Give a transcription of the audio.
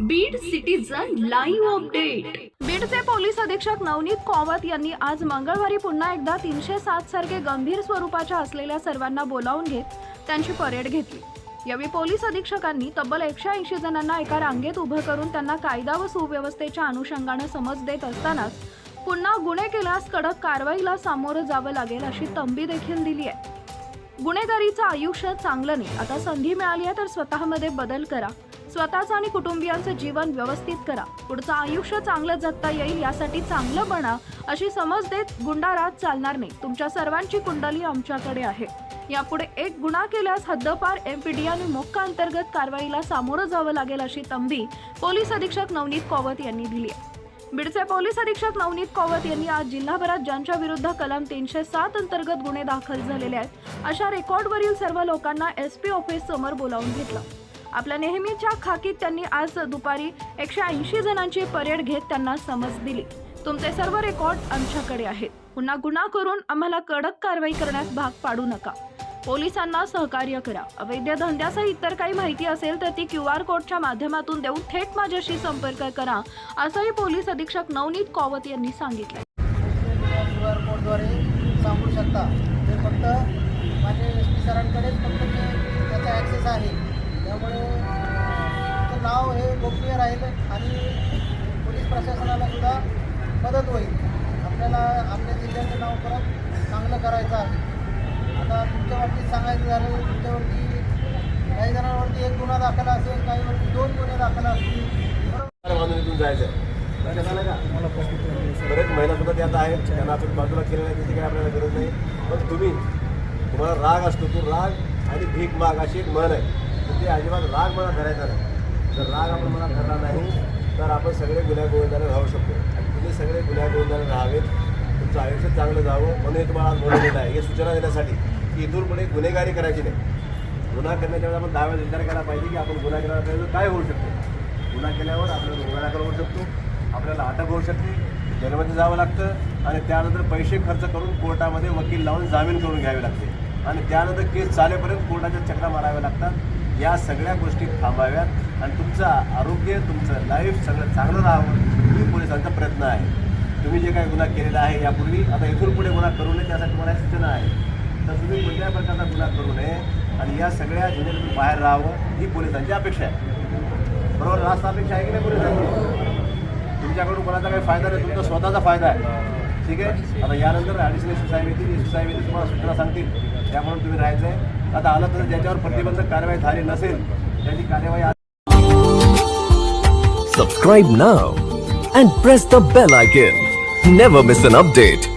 Beed citizen live update बीडचे police अधीक्षक नवनीत कॉवत यांनी आज मंगळवारी पुन्हा एकदा तीनशे सात सारखे गंभीर स्वरूपाच्या असलेल्या सर्वांना बोलावून घेत त्यांची परेड घेतली. यावेळी पोलीस अधीक्षकांनी तब्बल एकशे ऐंशी जणांना एका रांगेत उभं करून त्यांना कायदा व सुव्यवस्थेच्या अनुषंगानं समज देत असतानाच पुन्हा गुन्हे केल्यास कडक कारवाईला सामोरं जावं लागेल अशी तंबी देखील दिली आहे. गुन्हेगारीचं आयुष्य चांगलं नाही. आता संधी मिळाली आहे तर स्वतःमध्ये बदल करा. स्वतःचं आणि कुटुंबियांचं जीवन व्यवस्थित करा. पुढचं आयुष्य चांगलं जगता येईल यासाठी चांगलं बना अशी समज देत गुंडाराज चालणार नाही. तुमच्या सर्वांची कुंडली आमच्याकडे आहे. यापुढे एक गुन्हा केल्यास हद्दपार एमपीडी आणि मोक्का अंतर्गत कारवाईला सामोरं जावं लागेल अशी तंबी पोलीस अधीक्षक नवनीत कोवत यांनी दिली आहे. बीडचे पोलीस अधीक्षक नवनीत कोवत यांनी आज जिल्हाभरात ज्यांच्या विरुद्ध कलम तीनशे सात अंतर्गत गुन्हे दाखल झालेले आहेत अशा रेकॉर्डवरील सर्व लोकांना एस पी ऑफिस समोर बोलावून घेतलं. आपल्या नेहमीच्या खाकीत त्यांनी आज दुपारी एकशे ऐंशी जणांची परेड घेत त्यांना समज दिली. तुमचे सर्व रेकॉर्ड आमच्याकडे आहेत. पुन्हा गुन्हा करून आम्हाला कडक कारवाई करण्यास भाग पाडू नका. पोलिसांना सहकार्य करा. अवैध धंद्यासह इतर काही माहिती असेल तर ती क्यू आर कोडच्या माध्यमातून देऊन थेट माझ्याशी संपर्क करा असंही पोलीस अधीक्षक नवनीत कॉवत यांनी सांगितलं क्यू आर कोडद्वारे सांगू शकता. ते फक्त माझे एस पी सरांकडेच फक्त त्याचा ॲक्सेस आहे. त्यामुळे तुमचं नाव हे गोपनीय राहील आणि पोलीस प्रशासनाला सुद्धा मदत होईल. आपल्याला आपल्या जिल्ह्याचं नाव परत चांगलं करायचं आहे. आता तुमच्या बाबतीत सांगायचं झालं तुमच्यावरती काही जणांवरती एक गुन्हा दाखल असेल काहीवरती दोन गुन्हे दाखल असतील. बरोबर जायचं आहे. नाही बरेच महिला सुद्धा त्यात आहेत त्यांना आपण बाजूला केलेलं आहे त्याची काही आपल्याला गरज नाही. पण तुम्ही तुम्हाला राग असतो तो राग आणि भीक माग अशी एक म्हण आहे. तर ते अजिबात राग मला धरायचा नाही. जर राग आपण मला धरला नाही तर आपण सगळे गुन्ह्या गोविंदाने राहू शकतो. आणि तुम्ही सगळे गुन्ह्या गोविंदाने राहावेत. तुमचं आयुष्य चांगलं जावं. म्हणून हे तुम्हाला आज बोलवलेलं आहे. हे सूचना देण्यासाठी की इथून पुढे गुन्हेगारी करायची नाही. गुन्हा करण्याच्या वेळेला आपण दहा वेळा विचार केला पाहिजे की आपण गुन्हा केला पाहिजे काय होऊ शकतो? गुन्हा केल्यावर आपल्याला गुन्हा होऊ शकतो. आपल्याला अटक होऊ शकते. जेलमध्ये जावं लागतं. आणि त्यानंतर पैसे खर्च करून कोर्टामध्ये वकील लावून जामीन करून घ्यावे लागते. आणि त्यानंतर केस चालेपर्यंत कोर्टाच्या चक्रा माराव्या लागतात. या सगळ्या गोष्टी थांबाव्यात आणि तुमचं आरोग्य तुमचं लाईफ सगळं चांगलं राहावं ही पोलिसांचा प्रयत्न आहे. तुम्ही जे काही गुन्हा केलेला आहे यापूर्वी आता इथून पुढे गुन्हा करू नये त्यासाठी मला सूचना आहे. तर तुम्ही कोणत्याही प्रकारचा गुन्हा करू नये आणि या सगळ्या झंझटून बाहेर राहावं ही पोलिसांची अपेक्षा आहे. बरोबर रास्त अपेक्षा आहे की नाही पोलिसांची? तुमच्याकडून कोणाचा काही फायदा नाही तुमचा स्वतःचा फायदा आहे. ठीक आहे? आता यानंतर ॲडिशनल एस साहेब येतील एस साहेब येतील तुम्हाला सूचना सांगतील. त्यामुळे तुम्ही राहायचं आहे आता आलं तर ज्याच्यावर प्रतिबंधक कारवाई झाली नसेल त्याची कार्यवाही subscribe now and press the bell icon never miss an update